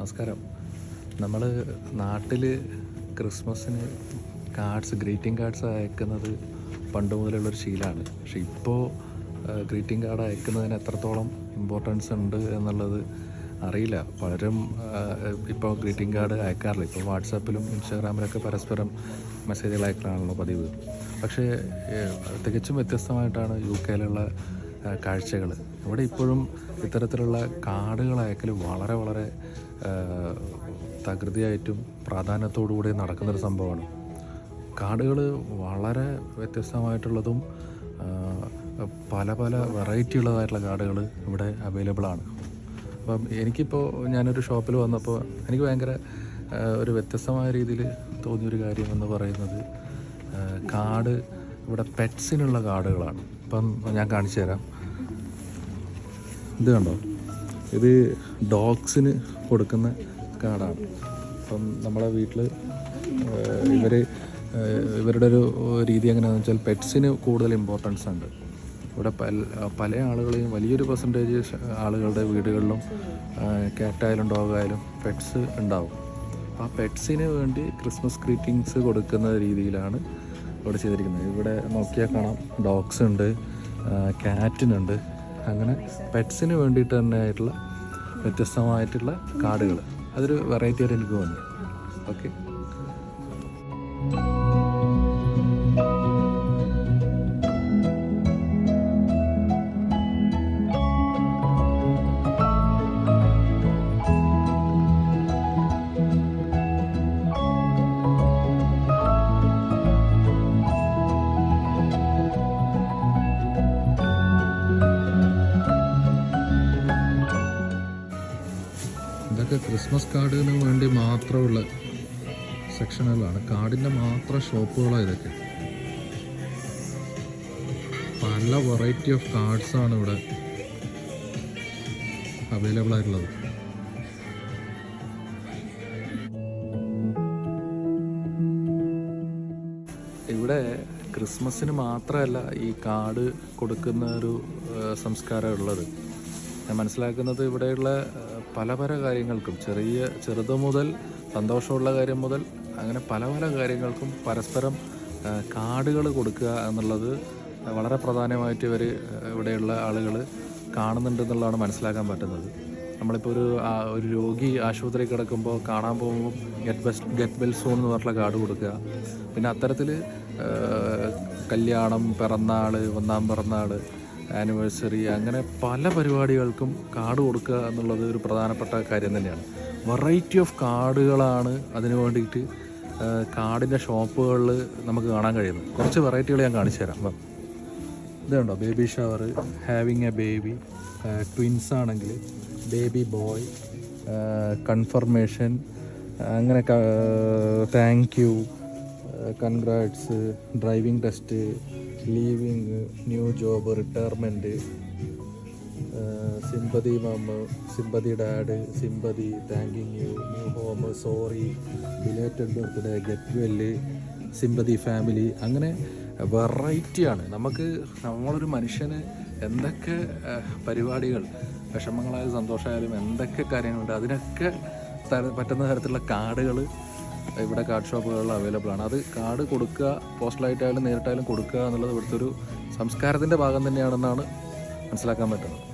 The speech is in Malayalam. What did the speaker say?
നമസ്കാരം. നമ്മൾ നാട്ടിൽ ക്രിസ്മസിന് കാർഡ്സ് ഗ്രീറ്റിംഗ് കാർഡ്സ് അയക്കുന്നത് പണ്ട് മുതലുള്ളൊരു ശീലമാണ് പക്ഷെ ഇപ്പോൾ ഗ്രീറ്റിംഗ് കാർഡ് അയക്കുന്നതിന് എത്രത്തോളം ഇമ്പോർട്ടൻസ് ഉണ്ട് എന്നുള്ളത് അറിയില്ല. പലരും ഇപ്പോൾ ഗ്രീറ്റിംഗ് കാർഡ് അയക്കാറില്ല. ഇപ്പോൾ വാട്സാപ്പിലും ഇൻസ്റ്റാഗ്രാമിലൊക്കെ പരസ്പരം മെസ്സേജുകൾ അയക്കലാണല്ലോ പതിവ്. പക്ഷേ തികച്ചും വ്യത്യസ്തമായിട്ടാണ് യു കെയിലുള്ള കാഴ്ചകൾ ഇവിടെ ഇപ്പോഴും ഇത്തരത്തിലുള്ള കാടുകളായാലും വളരെ വളരെ തകൃതിയായിട്ടും പ്രാധാന്യത്തോടുകൂടി നടക്കുന്നൊരു സംഭവമാണ്. കാടുകൾ വളരെ വ്യത്യസ്തമായിട്ടുള്ളതും പല പല വെറൈറ്റി ഉള്ളതായിട്ടുള്ള കാടുകൾ ഇവിടെ അവൈലബിളാണ് അപ്പം എനിക്കിപ്പോൾ ഞാനൊരു ഷോപ്പിൽ വന്നപ്പോൾ എനിക്ക് ഭയങ്കര ഒരു വ്യത്യസ്തമായ രീതിയിൽ തോന്നിയൊരു കാര്യം എന്ന് പറയുന്നത് കാട് ഇവിടെ പെറ്റ്സിനുള്ള കാർഡുകളാണ് ഇപ്പം ഞാൻ കാണിച്ചു തരാം. ഇത് കണ്ടോ? ഇത് ഡോഗ്സിന് കൊടുക്കുന്ന കാർഡാണ് അപ്പം നമ്മളെ വീട്ടിൽ ഇവർ ഇവരുടെ ഒരു രീതി എങ്ങനെയാണെന്ന് വെച്ചാൽ പെറ്റ്സിന് കൂടുതൽ ഇമ്പോർട്ടൻസ് ഉണ്ട്. ഇവിടെ പല പല ആളുകളെയും വലിയൊരു പെർസെന്റേജ് ആളുകളുടെ വീടുകളിലും കാറ്റായാലും ഡോഗായാലും പെറ്റ്സ് ഉണ്ടാവും. ആ പെറ്റ്സിന് വേണ്ടി ക്രിസ്മസ് ഗ്രീറ്റിങ്സ് കൊടുക്കുന്ന രീതിയിലാണ് ഇവിടെ ചെയ്തിരിക്കുന്നത്. ഇവിടെ നോക്കിയാൽ കാണാം. ഡോഗ്സ് ഉണ്ട് ക്യാറ്റിനുണ്ട് അങ്ങനെ പെറ്റ്സിന് വേണ്ടിയിട്ട് തന്നെ ആയിട്ടുള്ള വ്യത്യസ്തമായിട്ടുള്ള കാർഡുകൾ അതൊരു വെറൈറ്റി ആയിട്ട് എനിക്ക് തോന്നി ഓക്കെ ഇതൊക്കെ ക്രിസ്മസ് കാർഡിന് വേണ്ടി മാത്രമുള്ള സെക്ഷനുകളാണ് കാർഡിന്റെ മാത്രം ഷോപ്പുകളാണ് ഇതൊക്കെ. പല വെറൈറ്റി ഓഫ് കാർഡ്സാണ് ഇവിടെ അവൈലബിൾ ആയിട്ടുള്ളത്. ഇവിടെ ക്രിസ്മസിന് മാത്രമല്ല ഈ കാർഡ് കൊടുക്കുന്ന ഒരു സംസ്കാരം ഉള്ളത് ഞാൻ മനസ്സിലാക്കുന്നത് ഇവിടെയുള്ള പല പല കാര്യങ്ങൾക്കും ചെറിയ ചെറുത് മുതൽ സന്തോഷമുള്ള കാര്യം മുതൽ അങ്ങനെ പല പല കാര്യങ്ങൾക്കും പരസ്പരം കാർഡുകൾ കൊടുക്കുക എന്നുള്ളത് വളരെ പ്രധാനമായിട്ട് ഇവർ ഇവിടെയുള്ള ആളുകൾ കാണുന്നുണ്ടെന്നുള്ളതാണ് മനസ്സിലാക്കാൻ പറ്റുന്നത്. നമ്മളിപ്പോൾ ഒരു ഒരു രോഗി ആശുപത്രി കിടക്കുമ്പോൾ കാണാൻ പോകുമ്പോൾ get best get well soon എന്ന് പറഞ്ഞിട്ടുള്ള കാർഡ് കൊടുക്കുക. പിന്നെ അത്തരത്തിൽ കല്യാണം പിറന്നാൾ ഒന്നാം പിറന്നാൾ ആനിവേഴ്സറി അങ്ങനെ പല പരിപാടികൾക്കും കാർഡ് കൊടുക്കുക എന്നുള്ളത് ഒരു പ്രധാനപ്പെട്ട കാര്യം തന്നെയാണ്. വെറൈറ്റി ഓഫ് കാർഡുകളാണ് അതിന് വേണ്ടിയിട്ട് കാർഡിന്റെ ഷോപ്പുകളിൽ നമുക്ക് കാണാൻ കഴിയുന്നത്. കുറച്ച് വെറൈറ്റികൾ ഞാൻ കാണിച്ചു തരാം. അപ്പം ഇതുണ്ടോ baby shower having a baby twins ആണെങ്കിൽ ബേബി ബോയ് കൺഫർമേഷൻ അങ്ങനെ thank you congrats driving test leaving new job retirement sympathy mama sympathy dad sympathy thanking you new home sorry belated birthday get well sympathy family അങ്ങനെ വെറൈറ്റിയാണ് നമുക്ക് നമ്മളൊരു മനുഷ്യന് എന്തൊക്കെ പരിപാടികൾ വിഷമങ്ങളായാലും സന്തോഷമായാലും എന്തൊക്കെ കാര്യങ്ങളുണ്ട് അതിനൊക്കെ പറ്റുന്ന തരത്തിലുള്ള കാർഡുകൾ ഇവിടെ കാർഡ് ഷോപ്പുകളിൽ അവൈലബിൾ ആണ്. അത് കാർഡ് കൊടുക്കുക പോസ്റ്റലായിട്ടായാലും നേരിട്ടായാലും കൊടുക്കുക എന്നുള്ളത് ഇവിടുത്തെ ഒരു സംസ്കാരത്തിന്റെ ഭാഗം തന്നെയാണെന്നാണ് മനസ്സിലാക്കാൻ പറ്റുന്നത്.